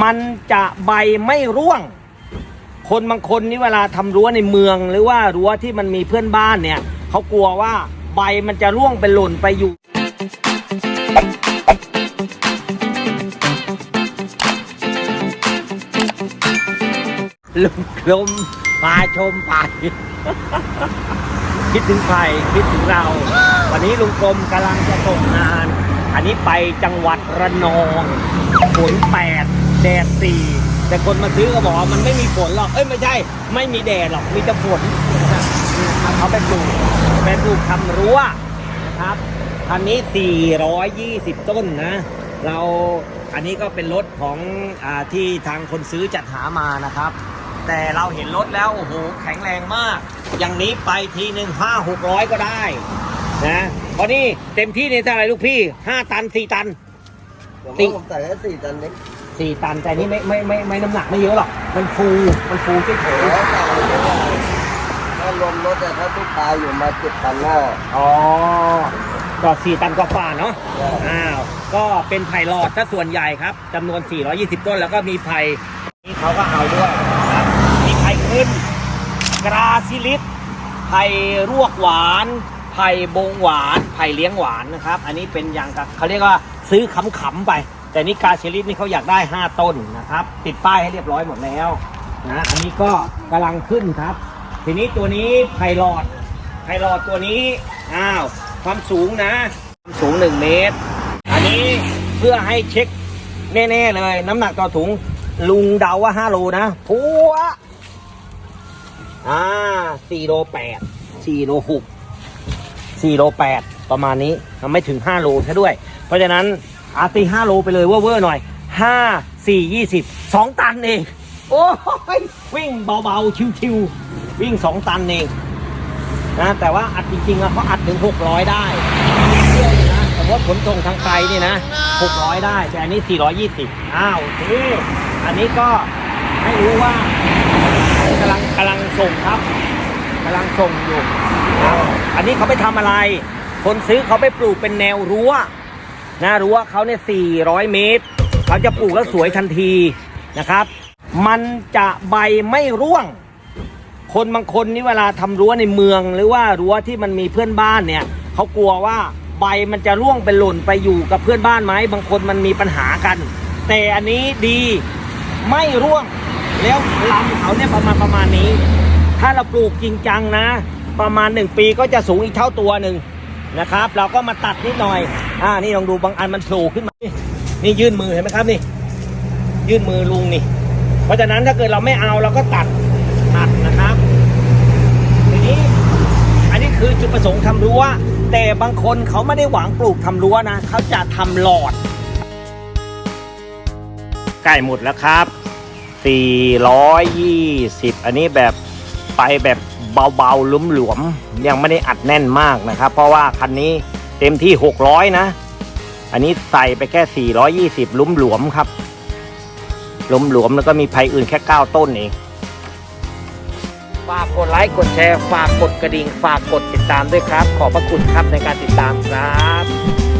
มันจะใบไม่ร่วง คนบางคนนี่เวลาทำรั้วในเมือง หรือว่ารั้วที่มันมีเพื่อนบ้านเนี่ยเขากลัวว่าใบมันจะร่วงไปหล่นไปอยู่ลมลมพาชมไปคิดถึงใครคิดถึงเรา วันนี้ลุงกรมกำลังจะส่งงาน อันนี้ไปจังหวัดระนองฝนแปด แดดสี่แต่คนมาซื้อก็บอกว่ามันไม่มีฝนหรอก เอ้ยไม่ใช่ ไม่มีแดดหรอก มีแต่ฝนเขาไปปลูกไปปลูกทำรั้วนะครับคันนี้ 420 ต้นนะ เราอันนี้ก็เป็นรถของอาที่ทางคนซื้อจัดหามานะครับ แต่เราเห็นรถแล้ว โอ้โห แข็งแรงมาก อย่างนี้ไปทีหนึ่งห้าหกร้อยก็ได้นะเพราะนี่เต็มที่เนี่ยเท่าไหร่ลูกพี่ห้าตันสี่ตันผมว่าผมใส่แค่สี่ตันเล็ก สี่ตันแต่นี่ไม่ไม่ไม่ไม่น้ำหนักไม่เยอะหรอก มันฟูมันฟูเฉยแล้วแต่ถ้ารวมรถแต่ถ้าทุกตายอยู่มาเจ็ดตันหน้าๆอ๋อ ก็สี่ตันกว่าๆเนาะใช่อ้าว ก็เป็นไผ่หลอดถ้าส่วนใหญ่ครับจำนวน 420 ต้น แล้วก็มีไผ่นี่เขาก็เอาด้วยนะครับมีไผ่ขึ้น กราซิลิสไผ่รวกหวานไผ่บงหวานไผ่เลี้ยงหวานนะครับ อันนี้เป็นอย่างกับเขาเรียกว่าซื้อขำๆไป แต่นี่กาซิลิสนี่เขาอยากได้ 5 ต้นนะครับ ติดป้ายให้เรียบร้อยหมดแล้วนะอันนี้ก็กำลังขึ้นครับ ทีนี้ตัวนี้ไผ่หลอดไผ่หลอดตัวนี้อ้าวความสูงนะ ความสูง 1 เมตร อันนี้เพื่อให้เช็คแน่ๆเลย น้ำหนักต่อถุงลุงเดาว่า 5 โลนะพัวอ่าสี่โลแปดสี่โลหกสี่โลแปดประมาณนี้มันไม่ถึงห้าโลซะด้วย เพราะฉะนั้น อาตีห้าโลไปเลยเวอร์ๆหน่อยห้าสี่ยี่สิบสองตันเอง โอ้ยวิ่งเบาๆ ชิวๆ วิ่งสองตันเองนะแต่ว่าอัดจริงๆอะเขาอัดถึงหกร้อยได้เชื่ออยู่นะแต่ว่าขนส่งทางไกลนี่นะหกร้อยได้ แต่อันนี้สี่ร้อยยี่สิบอ้าวนี่อันนี้ก็ให้รู้ว่ากำลังกำลังส่งครับกำลังส่งอยู่ครับอันนี้เขาไปทำอะไร คนซื้อเขาไปปลูกเป็นแนวรั้ว นะรั้วเขาเนี่ย 400 เมตร เขาจะปลูกแล้วสวยทันทีนะครับ มันจะใบไม่ร่วง คนบางคนนี่เวลาทำรั้วในเมือง หรือว่ารั้วที่มันมีเพื่อนบ้านเนี่ยเขากลัวว่าใบมันจะร่วงไปหล่นไปอยู่กับเพื่อนบ้านไหมบางคนมันมีปัญหากัน แต่อันนี้ดีไม่ร่วง แล้วลำเขาเนี่ยประมาณประมาณนี้ ถ้าเราปลูกจริงจังนะ ประมาณหนึ่งปีก็จะสูงอีกเท่าตัวหนึ่ง นะครับ เราก็มาตัดนิดหน่อย อ่า นี่ลองดูบางอันมันโผล่ขึ้นมานี่นี่ยื่นมือเห็นไหมครับนี่ ยื่นมือลุงนี่ เพราะฉะนั้นถ้าเกิดเราไม่เอาเราก็ตัด ตัดนะครับ ทีนี้ อันนี้คือจุดประสงค์ทำรั้ว แต่บางคนเขาไม่ได้หวังปลูกทำรั้วนะ เขาจะทำหลอด ใกล้หมดแล้วครับ 420 อันนี้แบบไปแบบ เบาๆหลวมๆยังไม่ได้อัดแน่นมากนะครับ เพราะว่าคันนี้เต็มที่ 600 นะ อันนี้ใส่ไปแค่ 420ลุ้มหลวมครับลุ่มหลวมแล้วก็มีภัยอื่นแค่ 9 ต้นเองฝากกดไลค์กดแชร์ ฝากกดกระดิ่ง ฝากกดติดตามด้วยครับ ขอบพระคุณครับในการติดตามครับ